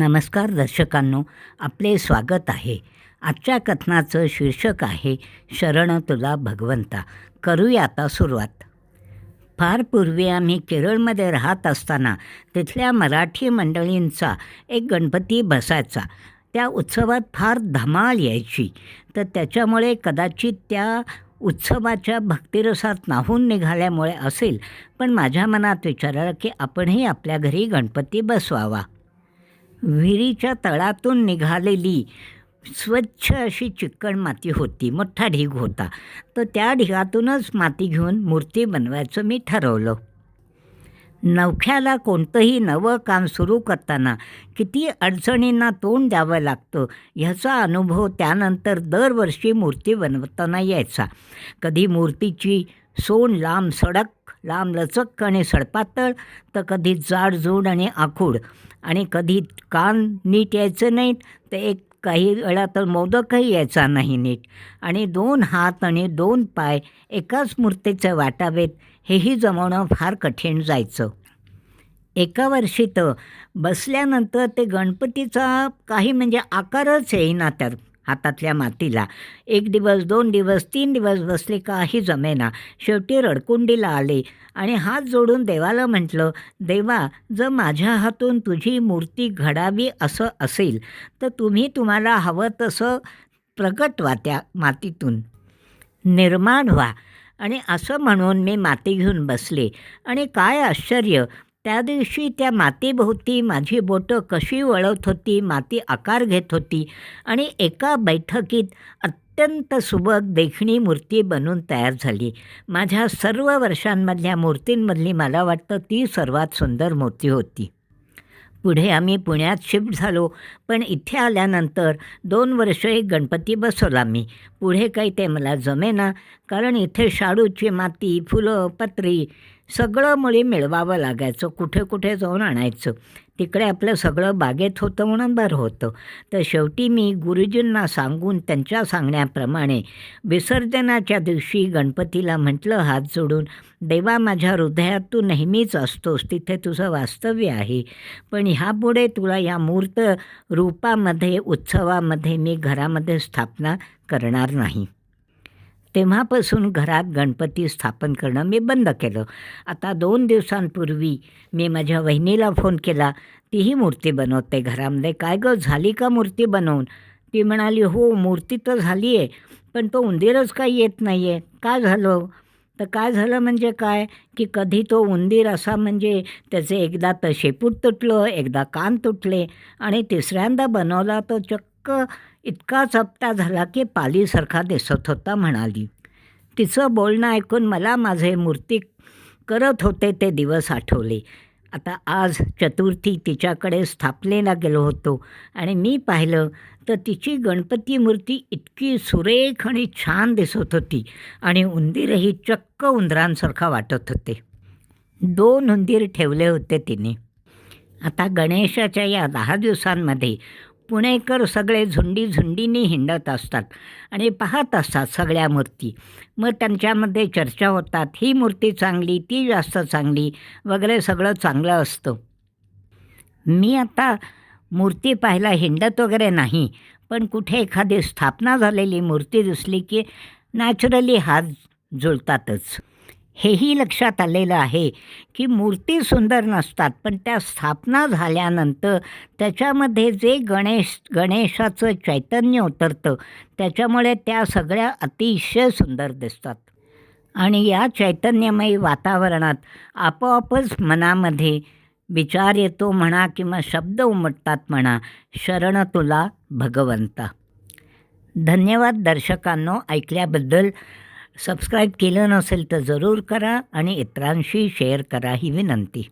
नमस्कार दर्शकांनो आपले स्वागत आहे. आजच्या कथनाचं शीर्षक आहे शरण तुला भगवंता. करूया आता सुरुवात. फार पूर्वी आम्ही केरळमध्ये राहत असताना तिथल्या मराठी मंडळींचा एक गणपती बसायचा. त्या उत्सवात फार धमाल यायची. तर त्याच्यामुळे कदाचित त्या उत्सवाच्या भक्तिरसात नाहून निघाल्यामुळे असेल पण माझ्या मनात विचारलं की आपणही आपल्या घरी गणपती बसवावा. विहिरीच्या तळातून निघालेली स्वच्छ अशी चिकण माती होती. मोठा ढीग होता. तर त्या ढिगातूनच माती घेऊन मूर्ती बनवायचं मी ठरवलं. नवख्याला कोणतंही नवं काम सुरू करताना किती अडचणींना तोंड द्यावं लागतं ह्याचा अनुभव त्यानंतर दरवर्षी मूर्ती बनवताना यायचा. कधी मूर्तीची सोन लांब सडक लांब लचक आणि सडपातळ तर कधी जाडजूड आणि आखूड. आणि कधी कान नीट यायचं नाहीत तर एक काही वेळा तर मोदकही यायचा नाही नीट. आणि दोन हात आणि दोन पाय एकाच मूर्तीचे वाटावेत हेही जमवणं फार कठीण जायचं. एका वर्षी तर बसल्यानंतर ते गणपतीचा काही म्हणजे आकारच येईना तर हातातल्या मातीला. एक दिवस दोन दिवस तीन दिवस बसले काही जमेना. शेवटी रडकुंडीला आले आणि हात जोडून देवाला म्हटलं देवा जर माझ्या हातून तुझी मूर्ती घडावी असं असेल तर तुम्ही तुम्हाला हवं तसं प्रगट व्हा त्या मातीतून. निर्माण व्हा. आणि असं म्हणून मी माती घेऊन बसले. आणि काय आश्चर्य! त्या दिवशी त्या मातीभोवती माझी बोटं कशी वळत होती माती आकार घेत होती आणि एका बैठकीत अत्यंत सुबक देखणी मूर्ती बनून तयार झाली. माझ्या सर्व वर्षांमधल्या मूर्तींमधली मला वाटतं ती सर्वात सुंदर मूर्ती होती. पुढे आम्ही पुण्यात शिफ्ट झालो पण इथे आल्यानंतर दोन वर्ष एक गणपती बसवला मी. पुढे काही ते मला जमेना कारण इथे शाडूची माती फुलं पत्री सगळं मुळी मिळवावं लागायचं. कुठे कुठे जाऊन आणायचं. तिकडे आपलं सगळं बागेत होतं म्हणून बरं होतं. तर शेवटी मी गुरुजींना सांगून त्यांच्या सांगण्याप्रमाणे विसर्जनाच्या दिवशी गणपतीला म्हटलं हात जोडून देवा माझ्या हृदयात तू नेहमीच असतोस तिथे तुझं वास्तव्य आहे. पण ह्यापुढे तुला या मूर्त रूपामध्ये उत्सवामध्ये मी घरामध्ये स्थापना करणार नाही. तेव्हापासून घरात गणपती स्थापन करणं मी बंद केलं. आता दोन दिवसांपूर्वी मी माझ्या वहिनीला फोन केला तीही मूर्ती बनवते घरामध्ये. काय गं झाली का मूर्ती बनवून? ती म्हणाली हो मूर्ती तर झाली आहे पण तो उंदीरच काही येत नाही आहे का झालं? तर काय झालं म्हणजे काय? की कधी तो उंदीर असा म्हणजे त्याचे एकदा तर शेपूट तुटलं एकदा कान तुटले आणि तिसऱ्यांदा बनवला तो चक्क इतका चपटा झाला की पालीसारखा दिसत होता म्हणाली. तिचं बोलणं ऐकून मला माझे मूर्ती करत होते ते दिवस आठवले. आता आज चतुर्थी तिच्याकडे स्थापनेला गेलो होतो आणि मी पाहिलं तर तिची गणपती मूर्ती इतकी सुरेख आणि छान दिसत होती आणि उंदीरही चक्क उंदरांसारखा वाटत होते. दोन उंदीर ठेवले होते तिने. आता गणेशाच्या या दहा दिवसांमध्ये पुणेकर सगळे झुंडी झुंडीने हिंडत असतात आणि पाहत असतात सगळ्या मूर्ती. मग त्यांच्यामध्ये चर्चा होतात ही मूर्ती चांगली ती जास्त चांगली वगैरे सगळं चांगलं असतं. मी आता मूर्ती पाहायला हिंडत वगैरे नाही पण कुठे एखादी स्थापना झालेली मूर्ती दिसली की नॅचरली हात जुळतातच. हेही लक्षात आलेलं आहे की मूर्ती सुंदर नसतात पण त्या स्थापना झाल्यानंतर त्याच्यामध्ये जे गणेश गणेशाचं चैतन्य उतरतं त्याच्यामुळे त्या सगळ्या अतिशय सुंदर दिसतात. आणि या चैतन्यमयी वातावरणात आपोआपच मनामध्ये विचार येतो म्हणा किंवा शब्द उमटतात म्हणा शरण तुला भगवंता. धन्यवाद दर्शकांनो ऐकल्याबद्दल सबस्क्राईब केलं नसेल तर जरूर करा आणि इतरांशी शेअर करा ही विनंती.